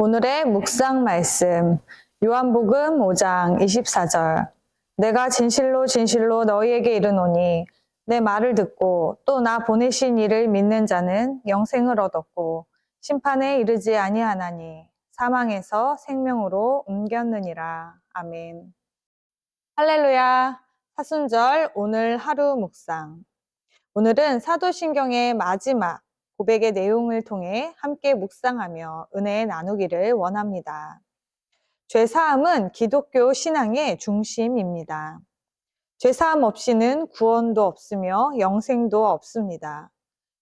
오늘의 묵상 말씀 요한복음 5장 24절. 내가 진실로 진실로 너희에게 이르노니 내 말을 듣고 또 나 보내신 이를 믿는 자는 영생을 얻었고 심판에 이르지 아니하나니 사망에서 생명으로 옮겼느니라. 아멘. 할렐루야. 사순절 오늘 하루 묵상. 오늘은 사도신경의 마지막 고백의 내용을 통해 함께 묵상하며 은혜 나누기를 원합니다. 죄사함은 기독교 신앙의 중심입니다. 죄사함 없이는 구원도 없으며 영생도 없습니다.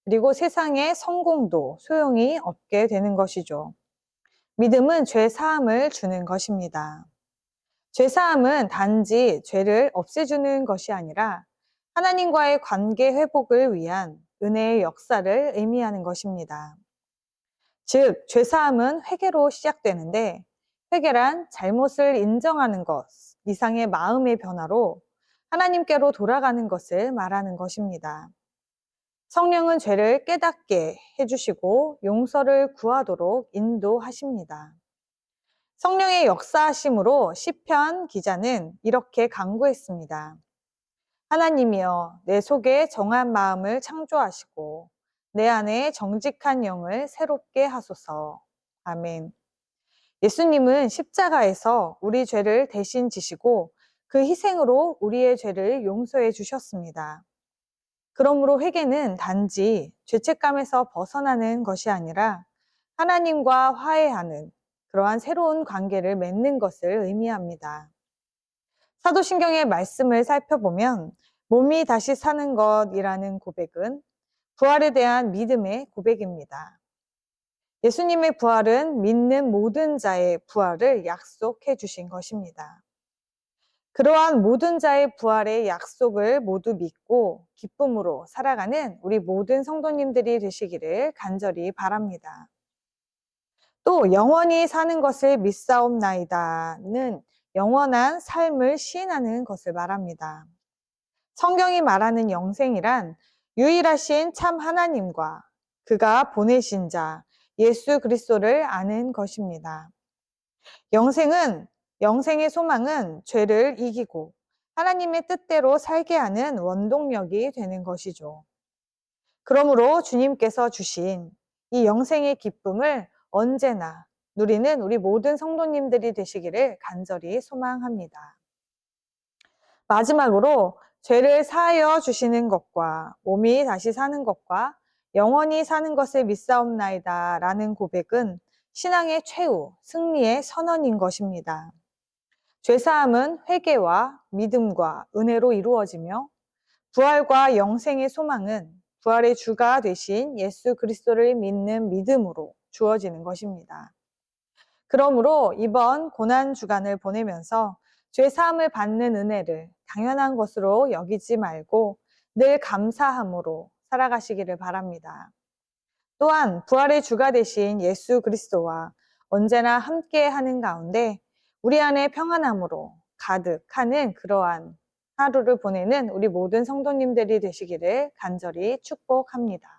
그리고 세상의 성공도 소용이 없게 되는 것이죠. 믿음은 죄사함을 주는 것입니다. 죄사함은 단지 죄를 없애주는 것이 아니라 하나님과의 관계 회복을 위한 은혜의 역사를 의미하는 것입니다. 즉, 죄사함은 회개로 시작되는데, 회개란 잘못을 인정하는 것 이상의 마음의 변화로 하나님께로 돌아가는 것을 말하는 것입니다. 성령은 죄를 깨닫게 해주시고 용서를 구하도록 인도하십니다. 성령의 역사하심으로 시편 기자는 이렇게 강구했습니다. 하나님이여 내 속에 정한 마음을 창조하시고 내 안에 정직한 영을 새롭게 하소서. 아멘. 예수님은 십자가에서 우리 죄를 대신 지시고 그 희생으로 우리의 죄를 용서해 주셨습니다. 그러므로 회개는 단지 죄책감에서 벗어나는 것이 아니라 하나님과 화해하는 그러한 새로운 관계를 맺는 것을 의미합니다. 사도신경의 말씀을 살펴보면 몸이 다시 사는 것이라는 고백은 부활에 대한 믿음의 고백입니다. 예수님의 부활은 믿는 모든 자의 부활을 약속해 주신 것입니다. 그러한 모든 자의 부활의 약속을 모두 믿고 기쁨으로 살아가는 우리 모든 성도님들이 되시기를 간절히 바랍니다. 또 영원히 사는 것을 믿사옵나이다는 영원한 삶을 시인하는 것을 말합니다. 성경이 말하는 영생이란 유일하신 참 하나님과 그가 보내신 자 예수 그리스도를 아는 것입니다. 영생은 영생의 소망은 죄를 이기고 하나님의 뜻대로 살게 하는 원동력이 되는 것이죠. 그러므로 주님께서 주신 이 영생의 기쁨을 언제나 누리는 우리 모든 성도님들이 되시기를 간절히 소망합니다. 마지막으로 죄를 사하여 주시는 것과 몸이 다시 사는 것과 영원히 사는 것을 믿사옵나이다 라는 고백은 신앙의 최후, 승리의 선언인 것입니다. 죄사함은 회개와 믿음과 은혜로 이루어지며 부활과 영생의 소망은 부활의 주가 되신 예수 그리스도를 믿는 믿음으로 주어지는 것입니다. 그러므로 이번 고난 주간을 보내면서 죄 사함을 받는 은혜를 당연한 것으로 여기지 말고 늘 감사함으로 살아가시기를 바랍니다. 또한 부활의 주가 되신 예수 그리스도와 언제나 함께 하는 가운데 우리 안에 평안함으로 가득하는 그러한 하루를 보내는 우리 모든 성도님들이 되시기를 간절히 축복합니다.